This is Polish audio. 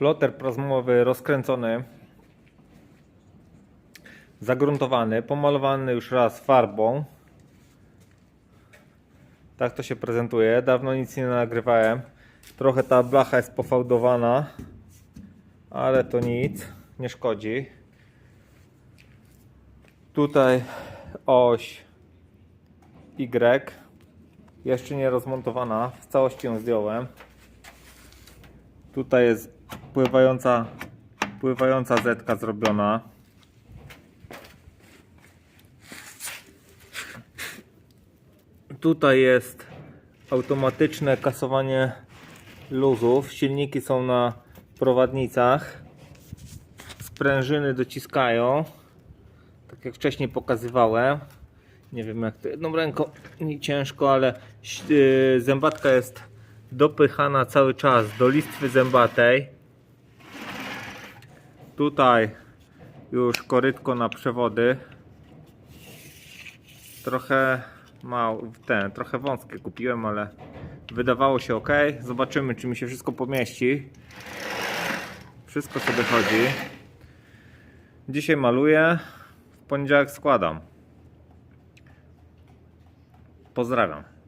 Ploter plazmowy rozkręcony, zagruntowany, pomalowany już raz farbą. Tak to się prezentuje. Dawno nic nie nagrywałem. Trochę ta blacha jest pofałdowana, ale to nic, nie szkodzi. Tutaj oś Y jeszcze nie rozmontowana, w całości ją zdjąłem. Tutaj jest pływająca, pływająca zetka zrobiona. Tutaj jest automatyczne kasowanie luzów. Silniki są na prowadnicach. Sprężyny dociskają. Tak jak wcześniej pokazywałem. Nie wiem jak to jedną ręką nie ciężko, ale yy, zębatka jest dopychana cały czas do listwy zębatej. Tutaj już korytko na przewody. Trochę mało, ten, trochę wąskie kupiłem, ale wydawało się ok. Zobaczymy, czy mi się wszystko pomieści. Wszystko sobie chodzi. Dzisiaj maluję, w poniedziałek składam. Pozdrawiam.